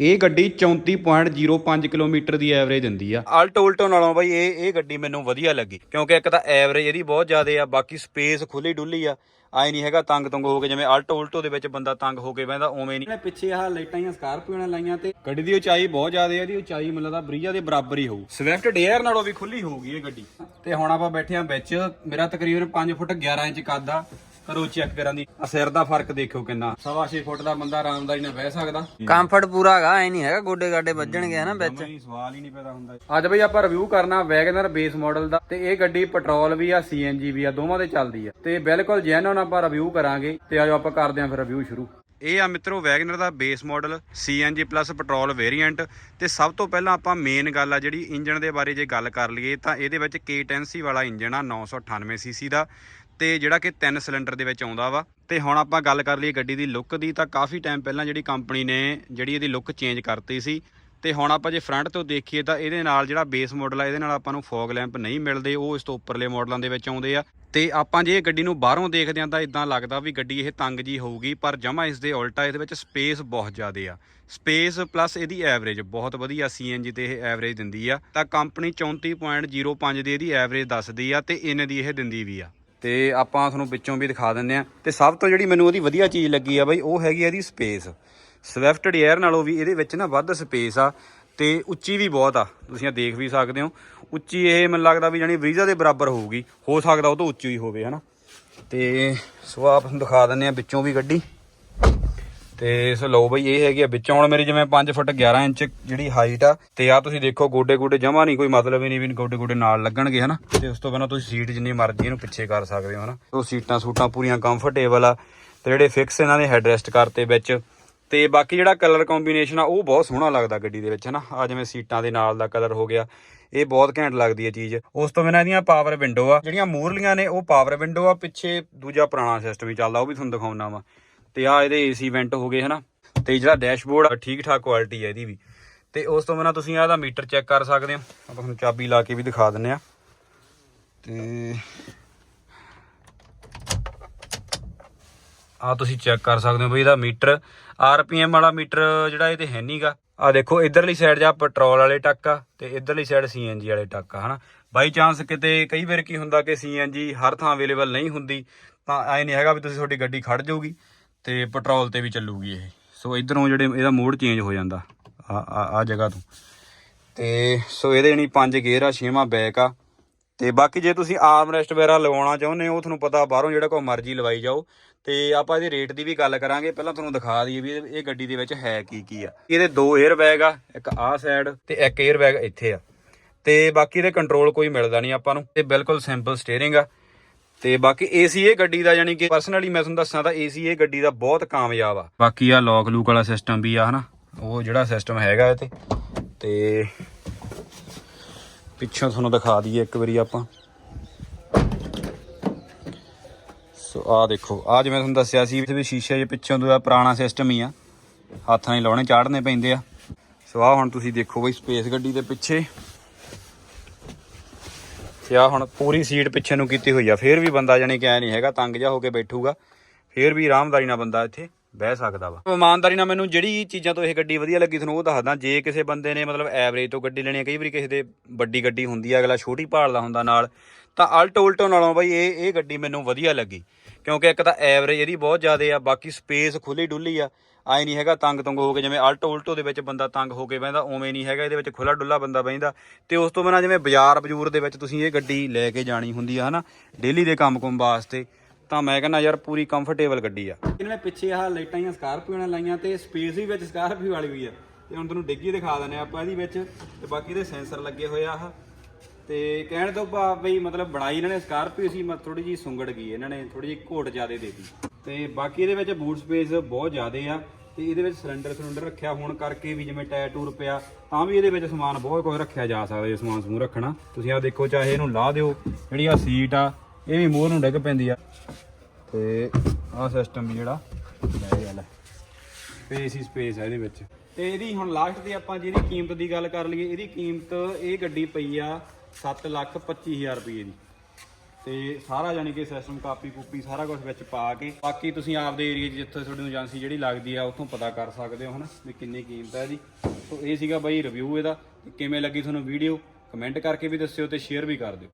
ਇਹ ਗੱਡੀ 34.05 ਕਿਲੋਮੀਟਰ ਦੀ ਐਵਰੇਜ ਦਿੰਦੀ ਆ। ਆਲਟੋ ਉਲਟੋ ਨਾਲੋਂ ਬਾਈ ਇਹ ਇਹ ਗੱਡੀ ਮੈਨੂੰ ਵਧੀਆ ਲੱਗੀ। ਕਿਉਂਕਿ ਇੱਕ ਤਾਂ ਐਵਰੇਜ ਇਹਦੀ ਬਹੁਤ ਜ਼ਿਆਦਾ ਆ ਬਾਕੀ ਸਪੇਸ ਖੁੱਲੀ ਡੁੱਲੀ ਆ। ਆਏ ਨਹੀਂ ਹੈਗਾ ਤੰਗ ਤੁੰਗ ਹੋ ਕੇ ਜਿਵੇਂ ਆਲਟੋ ਉਲਟੋ ਦੇ ਵਿੱਚ ਬੰਦਾ ਤੰਗ ਹੋ ਕੇ ਬਹਿੰਦਾ ਉਵੇਂ ਨਹੀਂ। ਪਿੱਛੇ ਆਹ ਲਾਈਟਾਂ ਹੀ ਸਕਾਰਪੀਓ ਨਾਲ ਲਾਈਆਂ ਤੇ। ਗੱਡੀ ਦੀ ਉਚਾਈ ਬਹੁਤ ਜ਼ਿਆਦਾ ਹੈ ਇਹਦੀ ਉਚਾਈ ਮੈਨੂੰ ਲੱਗਦਾ ਬਰੀਜਾ ਦੇ ਬਰਾਬਰ ਹੀ ਹੋਊ। ਸਵਿਫਟ ਡੇਅਰ ਨਾਲੋਂ ਵੀ ਖੁੱਲੀ ਹੋਊਗੀ ਇਹ ਗੱਡੀ। ਤੇ ਹੁਣ ਆਪਾਂ ਬੈਠੇ ਆ ਵਿੱਚ ਮੇਰਾ ਤਕਰੀਬਨ 5 ਫੁੱਟ 11 ਇੰਚ ਕੱਦ ਆ। ਕਰੋ ਚੈੱਕ ਕਰਾਂ ਦੀ। ਆ ਸਿਰ ਦਾ ਫ਼ਰਕ ਦੇਖੋ ਕਿੰਨਾ। ਸਵਾ ਛੇ ਫੁੱਟ ਦਾ ਬੰਦਾ ਆਰਾਮਦਾਰੀ ਨਾਲ ਬਹਿ ਸਕਦਾ। ਕੰਫਰਟ ਪੂਰਾ ਹੈਗਾ ਐ ਨਹੀਂ ਹੈਗਾ ਗੋਡੇ ਗਾਡੇ ਵੱਜਣਗੇ ਹਨਾ ਵਿੱਚ। ਨਹੀਂ ਸਵਾਲ ਹੀ ਨਹੀਂ ਪੈਦਾ ਹੁੰਦਾ। ਅੱਜ ਬਈ ਆਪਾਂ ਰਿਵਿਊ ਕਰਨਾ ਵੈਗਨਰ ਬੇਸ ਮਾਡਲ ਦਾ ਤੇ ਇਹ ਗੱਡੀ ਪੈਟਰੋਲ ਵੀ ਆ ਸੀਐਨਜੀ ਵੀ ਆ ਦੋਵਾਂ ਤੇ ਚੱਲਦੀ ਆ। ਤੇ ਬਿਲਕੁਲ ਜੈਨੂਨ ਆਪਾਂ ਰਿਵਿਊ ਕਰਾਂਗੇ ਤੇ ਆਜੋ ਆਪਾਂ ਕਰਦੇ ਆਂ ਫਿਰ ਰਿਵਿਊ ਸ਼ੁਰੂ। ਇਹ ਆ ਮਿੱਤਰੋ ਵੈਗਨਰ ਦਾ base model CNG plus petrol variant ਤੇ ਸਭ ਤੋਂ ਪਹਿਲਾਂ ਆਪਾਂ ਮੇਨ ਗੱਲ ਆ ਜਿਹੜੀ ਇੰਜਨ ਦੇ ਬਾਰੇ ਜੇ ਗੱਲ ਕਰ ਲਈਏ ਤਾਂ ਇਹਦੇ ਵਿੱਚ K10C ਵਾਲਾ ਇੰਜਨ ਆ 998 ਸੀਸੀ ਦਾ। ਤੇ ਜਿਹੜਾ ਕਿ ਤਿੰਨ ਸਿਲੰਡਰ ਦੇ ਵਿੱਚ ਆਉਂਦਾ ਵਾ। ਤੇ ਹੁਣ ਆਪਾਂ ਗੱਲ ਕਰ ਲਈਏ ਗੱਡੀ ਦੀ ਲੁੱਕ ਦੀ, ਤਾਂ ਕਾਫੀ ਟਾਈਮ ਪਹਿਲਾਂ ਜਿਹੜੀ ਕੰਪਨੀ ਨੇ ਜਿਹੜੀ ਇਹਦੀ ਲੁੱਕ ਚੇਂਜ ਕਰਤੀ ਸੀ। ਤੇ ਹੁਣ ਆਪਾਂ ਜੇ ਫਰੰਟ ਤੋਂ ਦੇਖੀਏ ਤਾਂ ਇਹਦੇ ਨਾਲ ਜਿਹੜਾ ਬੇਸ ਮਾਡਲ ਆ, ਇਹਦੇ ਨਾਲ ਆਪਾਂ ਨੂੰ ਫੌਗ ਲੈਂਪ ਨਹੀਂ ਮਿਲਦੇ। ਉਹ ਇਸ ਤੋਂ ਉੱਪਰਲੇ ਮਾਡਲਾਂ ਦੇ ਵਿੱਚ ਆਉਂਦੇ ਆ। ਤੇ ਆਪਾਂ ਜੇ ਗੱਡੀ ਨੂੰ ਬਾਹਰੋਂ ਦੇਖਦੇ ਆਂ ਤਾਂ ਇਦਾਂ ਲੱਗਦਾ ਵੀ ਗੱਡੀ ਇਹ ਤੰਗ ਜੀ ਹੋਊਗੀ, ਪਰ ਜਮਾ ਇਸ ਦੇ ਉਲਟਾ ਇਹਦੇ ਵਿੱਚ ਸਪੇਸ ਬਹੁਤ ਜ਼ਿਆਦੇ ਆ। ਸਪੇਸ ਪਲੱਸ ਇਹਦੀ ਐਵਰੇਜ ਬਹੁਤ ਵਧੀਆ ਸੀਐਨਜੀ ਤੇ ਇਹ ਐਵਰੇਜ ਦਿੰਦੀ ਆ। ਤਾਂ ਕੰਪਨੀ 34.05 ਦੀ ਇਹਦੀ ਐਵਰੇਜ ਦੱਸਦੀ ਆ ਤੇ ਇਹਨੇ ਦੀ ਇਹ ਦਿੰਦੀ ਵੀ ਆ। ਤੇ ਆਪਾਂ ਤੁਹਾਨੂੰ ਵਿੱਚੋਂ ਵੀ ਦਿਖਾ ਦਿੰਦੇ ਆ ਤੇ ਸਭ ਤੋਂ ਜਿਹੜੀ ਮੈਨੂੰ ਉਹਦੀ ਵਧੀਆ ਚੀਜ਼ ਲੱਗੀ ਆ ਬਾਈ, ਉਹ ਹੈਗੀ ਆ ਇਹਦੀ ਸਪੇਸ ਸਵਿਫਟ ਡਿਜ਼ਾਇਰ ਨਾਲੋਂ ਵੀ ਇਹਦੇ ਵਿੱਚ ਨਾ ਵੱਧ ਸਪੇਸ ਆ ਤੇ ਉੱਚੀ ਵੀ ਬਹੁਤ ਆ। ਤੁਸੀਂ ਆ ਦੇਖ ਵੀ ਸਕਦੇ ਹੋ। ਉੱਚੀ ਇਹ ਮੈਨੂੰ ਲੱਗਦਾ ਵੀ ਜਾਨੀ ਬਰੀਜ਼ਾ ਦੇ ਬਰਾਬਰ ਹੋਊਗੀ। ਹੋ ਸਕਦਾ ਉਹ ਤੋਂ ਉੱਚੀ ਹੀ ਹੋਵੇ, ਹਨਾ? ਤੇ ਸੋ ਆਪ ਤੁਹਾਨੂੰ ਦਿਖਾ ਦਿੰਦੇ ਆ ਵਿੱਚੋਂ ਵੀ ਗੱਡੀ। ਤੇ ਸੋ ਲਓ ਬਈ, ਇਹ ਹੈਗੀ ਆ ਵਿੱਚੋਂ। ਹੁਣ ਮੇਰੀ ਜਿਵੇਂ 5 ਫੁੱਟ 11 ਇੰਚ ਜਿਹੜੀ ਹਾਈਟ ਆ, ਤੇ ਆ ਤੁਸੀਂ ਦੇਖੋ ਗੋਡੇ ਗੋਡੇ ਜਮਾ ਨਹੀਂ, ਕੋਈ ਮਤਲਬ ਹੀ ਨਹੀਂ ਵੀ ਗੋਡੇ ਗੋਡੇ ਨਾਲ ਲੱਗਣਗੇ, ਹਨਾ? ਤੇ ਉਸ ਤੋਂ ਬਿਨਾਂ ਤੁਸੀਂ ਸੀਟ ਜਿੰਨੀ ਮਰਜ਼ੀ ਇਹਨੂੰ ਪਿੱਛੇ ਕਰ ਸਕਦੇ ਹੋ, ਹਨਾ? ਉਹ ਸੀਟਾਂ ਸੂਟਾਂ ਪੂਰੀਆਂ ਕੰਫਰਟੇਬਲ ਆ, ਤੇ ਜਿਹੜੇ ਫਿਕਸ ਇਹਨਾਂ ਨੇ ਹੈਡਰੈਸਟ ਕਰਤੇ ਵਿੱਚ। ਤੇ ਬਾਕੀ ਜਿਹੜਾ ਕਲਰ ਕੰਬੀਨੇਸ਼ਨ ਆ, ਉਹ ਬਹੁਤ ਸੋਹਣਾ ਲੱਗਦਾ ਗੱਡੀ ਦੇ ਵਿੱਚ, ਹਨਾ? ਆ ਜਿਵੇਂ ਸੀਟਾਂ ਦੇ ਨਾਲ ਦਾ ਕਲਰ ਹੋ ਗਿਆ, ਇਹ ਬਹੁਤ ਘੈਂਟ ਲੱਗਦੀ ਹੈ ਚੀਜ਼। ਉਸ ਤੋਂ ਬਿਨਾਂ ਇਹਦੀਆਂ ਪਾਵਰ ਵਿੰਡੋ ਆ, ਜਿਹੜੀਆਂ ਮੂਰਲੀਆਂ ਨੇ, ਉਹ ਪਾਵਰ ਵਿੰਡੋ ਆ, ਪਿੱਛੇ ਦੂਜਾ ਪੁਰਾਣਾ ਸਿਸਟਮ ਹੀ ਚੱਲਦਾ, ਉਹ ਵੀ ਤੁਹਾਨੂੰ ਦਿਖਾਉਣਾ ਵਾ। ਤੇ ਆ ਇਹਦੇ ਏਸੀ ਵੈਂਟ ਹੋ ਗਏ ਹਨਾ, ਤੇ ਜਿਹੜਾ ਡੈਸ਼ਬੋਰਡ ਠੀਕ ਠਾਕ ਕੁਆਲਿਟੀ ਹੈ ਇਹਦੀ ਵੀ। ਤੇ ਉਸ ਤੋਂ ਬਿਨਾਂ ਤੁਸੀਂ ਆਹ ਮੀਟਰ ਚੈੱਕ ਕਰ ਸਕਦੇ ਹੋ। ਆਪਾਂ ਤੁਹਾਨੂੰ ਚਾਬੀ ਲਾ ਕੇ ਵੀ ਦਿਖਾ ਦਿੰਨੇ ਆ। ਤੇ ਆ ਤੁਸੀਂ ਚੈੱਕ ਕਰ ਸਕਦੇ ਹੋ ਬਈ ਇਹਦਾ ਮੀਟਰ ਆਰਪੀਐਮ ਵਾਲਾ ਮੀਟਰ ਜਿਹੜਾ ਇਹ ਤੇ ਹੈ ਨਹੀਂਗਾ ਆ ਦੇਖੋ, ਇਧਰਲੀ ਸਾਈਡ ਜਾਂ ਪੈਟਰੋਲ ਵਾਲੇ ਟੱਕ ਆ, ਤੇ ਇਧਰਲੀ ਸਾਈਡ ਸੀਐਨਜੀ ਵਾਲੇ ਟੱਕ ਆ, ਹਨਾ। ਬਾਈ ਚਾਂਸ ਕਿਤੇ ਕਈ ਵਾਰ ਕੀ ਹੁੰਦਾ ਕਿ ਸੀਐਨਜੀ ਹਰ ਥਾਂ ਅਵੇਲੇਬਲ ਨਹੀਂ ਹੁੰਦੀ, ਤਾਂ ਐ ਨਹੀਂ ਹੈਗਾ ਵੀ ਤੁਸੀਂ ਤੁਹਾਡੀ ਗੱਡੀ ਖੜ ਜਾਊਗੀ। ਤੇ ਪੈਟਰੋਲ ਤੇ ਵੀ ਚੱਲੂਗੀ ਇਹ। ਸੋ ਇਧਰੋਂ ਜਿਹੜੇ ਇਹਦਾ ਮੋਡ ਚੇਂਜ ਹੋ ਜਾਂਦਾ। ਆ ਆ ਆ ਜਗ੍ਹਾ ਤੋਂ। ਤੇ ਸੋ ਇਹਦੇ ਜਣੀ ਪੰਜ ਗੇਅਰ ਆ, ਛੇਵਾਂ ਬੈਕ ਆ। ਤੇ ਬਾਕੀ ਜੇ ਤੁਸੀਂ ਆਰਮ ਰੈਸਟ ਵਗੈਰਾ ਲਵਾਉਣਾ ਚਾਹੁੰਦੇ ਹੋ, ਉਹ ਤੁਹਾਨੂੰ ਪਤਾ ਬਾਹਰੋਂ ਜਿਹੜਾ ਕੋਈ ਮਰਜ਼ੀ ਲਵਾਈ ਜਾਓ। ਤੇ ਆਪਾਂ ਇਹਦੇ ਰੇਟ ਦੀ ਵੀ ਗੱਲ ਕਰਾਂਗੇ। ਪਹਿਲਾਂ ਤੁਹਾਨੂੰ ਦਿਖਾ ਦਈਏ ਵੀ ਇਹ ਗੱਡੀ ਦੇ ਵਿੱਚ ਹੈ ਕੀ ਕੀ ਆ। ਇਹਦੇ ਦੋ 에ਅਰ ਬੈਗ ਆ, ਇੱਕ ਆਹ ਸਾਈਡ ਤੇ ਇੱਕ 에ਅਰ ਬੈਗ ਇੱਥੇ ਆ। ਤੇ ਬਾਕੀ ਇਹਦੇ ਕੰਟਰੋਲ ਕੋਈ ਮਿਲਦਾ ਨਹੀਂ ਆਪਾਂ ਨੂੰ। ਤੇ ਬਿਲਕੁਲ ਸਿੰਪਲ ਸਟੀਅਰਿੰਗ ਆ। ਤੇ ਬਾਕੀ ਏਸੀ ਇਹ ਗੱਡੀ ਦਾ ਯਾਨੀ ਕਿ ਪਰਸਨਲੀ ਮੈਂ ਤੁਹਾਨੂੰ ਦੱਸਾਂ ਤਾਂ ਏਸੀ ਇਹ ਗੱਡੀ ਦਾ ਬਹੁਤ ਕਾਮਯਾਬ ਆ। ਬਾਕੀ ਆ ਲੌਕ ਲੂਕ ਵਾਲਾ ਸਿਸਟਮ ਵੀ ਆ ਹਨਾ, ਉਹ ਜਿਹੜਾ ਸਿਸਟਮ ਹੈਗਾ ਇਹ ਤੇ ਤੇ ਪਿੱਛੋਂ ਤੁਹਾਨੂੰ ਦਿਖਾ ਦਈਏ ਇੱਕ ਵਾਰੀ ਆਪਾਂ। ਸੋ ਆ ਦੇਖੋ ਆ ਜਿਵੇਂ ਤੁਹਾਨੂੰ ਦੱਸਿਆ ਸੀ ਵੀ ਸ਼ੀਸ਼ੇ ਜੇ ਪਿੱਛੋਂ ਦਾ ਪੁਰਾਣਾ ਸਿਸਟਮ ਹੀ ਆ, ਹੱਥ ਨਾਲ ਹੀ ਲਾਉਣੇ ਚਾੜਨੇ ਪੈਂਦੇ ਆ। ਸੋ ਆ ਹੁਣ ਤੁਸੀਂ ਦੇਖੋ ਬਈ ਸਪੇਸ ਗੱਡੀ ਦੇ ਪਿੱਛੇ। ਤੇ ਆ ਹੁਣ ਪੂਰੀ ਸੀਟ ਪਿੱਛੇ ਨੂੰ ਕੀਤੀ ਹੋਈ ਆ। ਫੇਰ ਵੀ ਬੰਦਾ ਜਾਨੀ ਕਿ ਐ ਨਹੀਂ ਹੈਗਾ, ਤੰਗ ਜਾ ਹੋ ਕੇ ਬੈਠੂਗਾ। ਫੇਰ ਵੀ ਆਰਾਮਦਾਰੀ ਨਾਲ ਬੰਦਾ ਇੱਥੇ ਬਹਿ ਸਕਦਾ ਵਾ। ਇਮਾਨਦਾਰੀ ਨਾਲ ਮੈਨੂੰ ਜਿਹੜੀ ਚੀਜ਼ਾਂ ਤੋਂ ਇਹ ਗੱਡੀ ਵਧੀਆ ਲੱਗੀ, ਤੁਹਾਨੂੰ ਉਹ ਦੱਸਦਾ। ਜੇ ਕਿਸੇ ਬੰਦੇ ਨੇ ਮਤਲਬ ਐਵਰੇਜ ਤੋਂ ਗੱਡੀ ਲੈਣੀ ਹੈ ਕਈ ਵਾਰੀ ਕਿਸੇ ਦੇ ਵੱਡੀ ਗੱਡੀ ਹੁੰਦੀ ਆ, ਅਗਲਾ ਛੋਟੀ ਭਾਲਦਾ ਹੁੰਦਾ ਨਾਲ। ਤਾਂ ਅਲਟੋ ਉਲਟੋ ਨਾਲੋਂ ਬਈ ਇਹ ਇਹ ਗੱਡੀ ਮੈਨੂੰ ਵਧੀਆ ਲੱਗੀ। ਕਿਉਂਕਿ ਇੱਕ ਤਾਂ ਐਵਰੇਜ ਇਹਦੀ ਬਹੁਤ ਜ਼ਿਆਦਾ ਆ, ਬਾਕੀ ਸਪੇਸ ਖੁੱਲੀ ਡੁੱਲੀ ਆ। ਆਏ ਨਹੀਂ ਹੈਗਾ ਤੰਗ ਤੁੰਗ ਹੋ ਕੇ ਜਿਵੇਂ ਆਲਟੋ ਉਲਟੋ ਦੇ ਵਿੱਚ ਬੰਦਾ ਤੰਗ ਹੋ ਕੇ ਬਹਿੰਦਾ, ਉਵੇਂ ਨਹੀਂ ਹੈਗਾ, ਇਹਦੇ ਵਿੱਚ ਖੁੱਲਾ ਡੁੱਲਾ ਬੰਦਾ ਬਹਿੰਦਾ। ਤੇ ਉਸ ਤੋਂ ਬਿਨਾਂ ਜਿਵੇਂ ਬਾਜ਼ਾਰ ਬਜੂਰ ਦੇ ਵਿੱਚ ਤੁਸੀਂ ਇਹ ਗੱਡੀ ਲੈ ਕੇ ਜਾਣੀ ਹੁੰਦੀ ਆ, ਹਨਾ, ਡੇਲੀ ਦੇ ਕੰਮ-ਕੁਮ ਵਾਸਤੇ, ਤਾਂ ਮੈਂ ਕਹਿੰਦਾ ਯਾਰ ਪੂਰੀ ਕੰਫਰਟੇਬਲ ਗੱਡੀ ਆ। ਇਹਨਾਂ ਨੇ ਪਿੱਛੇ ਆਹ ਲਾਈਟਾਂ ਹੀ ਸਕਾਰਪੀਓ ਨਾਲ ਲਾਈਆਂ ਤੇ ਸਪੇਸ ਵੀ ਵਿੱਚ ਸਕਾਰਪੀਓ ਵਾਲੀ ਵੀ ਆ। ਤੇ ਹੁਣ ਤੁਹਾਨੂੰ ਡਿੱਗੀ ਦਿਖਾ ਦਿੰਨੇ ਆਪਾਂ ਇਹਦੀ ਵਿੱਚ, ਤੇ ਬਾਕੀ ਇਹਦੇ ਸੈਂਸਰ ਲੱਗੇ ਹੋਏ ਆ ਆਹ। ਤੇ ਕਹਿਣ ਤੋਂ ਭਾਵ ਬਈ ਮਤਲਬ ਬਣਾਈ ਇਹਨਾਂ ਨੇ ਸਕਾਰਪੀਓ ਸੀ ਮਤ ਥੋੜੀ ਜੀ ਸੁੰਗੜ ਗਈ ਇਹਨਾਂ ਨੇ ਥੋੜੀ ਜੀ ਘੋਟ ਜ਼ਿਆਦਾ ਦੇਤੀ। ਤੇ ਬਾਕੀ ਇਹਦੇ ਵਿੱਚ ਬੂਟ ਸਪੇਸ ਬਹੁਤ ਜ਼ਿਆਦੇ ਆ ਤੇ ਇਹਦੇ ਵਿੱਚ ਸਿਲੰਡਰ ਸਿਲੰਡਰ ਰੱਖਿਆ ਹੋਣ ਕਰਕੇ ਵੀ ਜਿਵੇਂ ਟਾਇਰ ਟੂਰ ਪਿਆ, ਤਾਂ ਵੀ ਇਹਦੇ ਵਿੱਚ ਸਮਾਨ ਬਹੁਤ ਕੁਝ ਰੱਖਿਆ ਜਾ ਸਕਦਾ ਜੇ ਸਮਾਨ ਸਮੂਹ ਰੱਖਣਾ। ਤੁਸੀਂ ਆ ਦੇਖੋ, ਚਾਹੇ ਇਹਨੂੰ ਲਾ ਦਿਓ, ਜਿਹੜੀ ਆ ਸੀਟ ਆ, ਇਹ ਵੀ ਮੋਹਰ ਨੂੰ ਡਿੱਗ ਪੈਂਦੀ ਆ। ਤੇ ਆਹ ਸਿਸਟਮ ਵੀ ਜਿਹੜਾ, ਲੈ ਗੱਲ ਸਪੇਸ ਹੀ ਸਪੇਸ ਹੈ ਇਹਦੇ ਵਿੱਚ। ਤੇ ਇਹਦੀ ਹੁਣ ਲਾਸਟ ਤੇ ਆਪਾਂ ਜਿਹਦੀ ਕੀਮਤ ਦੀ ਗੱਲ ਕਰ ਲਈਏ, ਇਹਦੀ ਕੀਮਤ ਇਹ ਗੱਡੀ ਪਈ ਆ 7 ਲੱਖ 25000 ਰੁਪਏ ਦੀ। ਤੇ ਸਾਰਾ ਯਾਨੀ ਕਿ ਸਿਸਟਮ ਕਾਪੀ ਕੂਪੀ ਸਾਰਾ ਕੁਝ ਵਿੱਚ ਪਾ ਕੇ, ਬਾਕੀ ਤੁਸੀਂ ਆਪਦੇ ਏਰੀਆ 'ਚ ਜਿੱਥੇ ਤੁਹਾਨੂੰ ਏਜੰਸੀ ਜਿਹੜੀ ਲੱਗਦੀ ਆ, ਉੱਥੋਂ ਪਤਾ ਕਰ ਸਕਦੇ ਹੋ ਹਨਾ ਵੀ ਕਿੰਨੀ ਕੀਮਤ ਹੈ ਇਹਦੀ। ਸੋ ਇਹ ਸੀਗਾ ਬਾਈ ਰਿਵਿਊ ਇਹਦਾ ਕਿਵੇਂ ਲੱਗੀ ਤੁਹਾਨੂੰ ਵੀਡੀਓ ਕਮੈਂਟ ਕਰਕੇ ਵੀ ਦੱਸਿਓ ਤੇ ਸ਼ੇਅਰ ਵੀ ਕਰ ਦਿਓ।